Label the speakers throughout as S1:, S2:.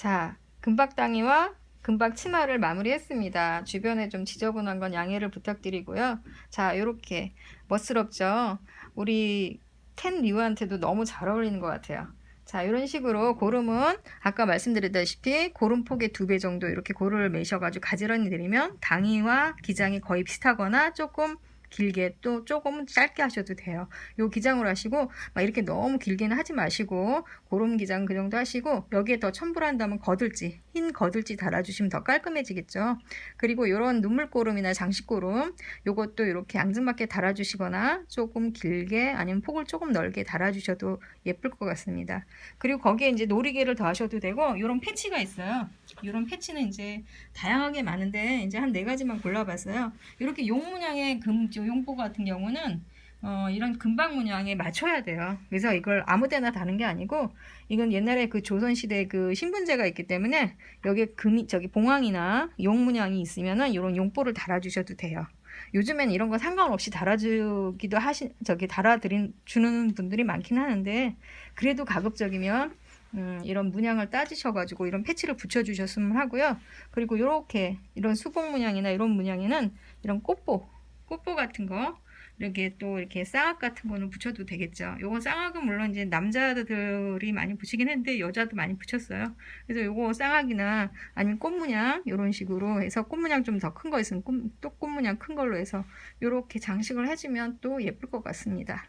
S1: 자, 금박당이와 금박 치마를 마무리했습니다. 주변에 좀 지저분한 건 양해를 부탁드리고요. 자, 요렇게 멋스럽죠? 우리 텐 리우한테도 너무 잘 어울리는 것 같아요. 자, 이런 식으로 고름은 아까 말씀드렸다시피 고름 폭의 두 배 정도 이렇게 고름을 매셔가지고 가지런히 내리면 당이와 기장이 거의 비슷하거나 조금 길게 또 조금 짧게 하셔도 돼요. 요 기장으로 하시고 막 이렇게 너무 길게는 하지 마시고 고름 기장 그 정도 하시고 여기에 더 첨부한다면 거들지 흰 거들지 달아주시면 더 깔끔해지겠죠. 그리고 이런 눈물고름이나 장식고름 요것도 이렇게 앙증맞게 달아주시거나 조금 길게 아니면 폭을 조금 넓게 달아주셔도 예쁠 것 같습니다. 그리고 거기에 이제 놀이개를 더 하셔도 되고 이런 패치가 있어요. 이런 패치는 이제 다양하게 많은데 이제 한 네 가지만 골라봤어요. 이렇게 용 문양의 금 용보 같은 경우는 어, 이런 금방 문양에 맞춰야 돼요. 그래서 이걸 아무 데나 다는 게 아니고 이건 옛날에 그 조선시대 그 신분제가 있기 때문에 여기에 금이 저기 봉황이나 용 문양이 있으면은 이런 용보를 달아주셔도 돼요. 요즘엔 이런 거 상관없이 달아주기도 하시 저기 달아드린 주는 분들이 많긴 하는데 그래도 가급적이면 음, 이런 문양을 따지셔가지고 이런 패치를 붙여주셨으면 하고요. 그리고 이렇게 이런 수복 문양이나 이런 문양에는 이런 꽃보 꽃보 같은 거 이렇게 또 이렇게 쌍악 같은 거는 붙여도 되겠죠. 요거 쌍악은 물론 이제 남자들이 많이 붙이긴 했는데 여자도 많이 붙였어요. 그래서 요거 쌍악이나 아니면 꽃문양 이런 식으로 해서 꽃문양 좀더 큰 거 있으면 꽃, 또 꽃문양 큰 걸로 해서 이렇게 장식을 해주면 또 예쁠 것 같습니다.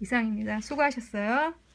S1: 이상입니다. 수고하셨어요.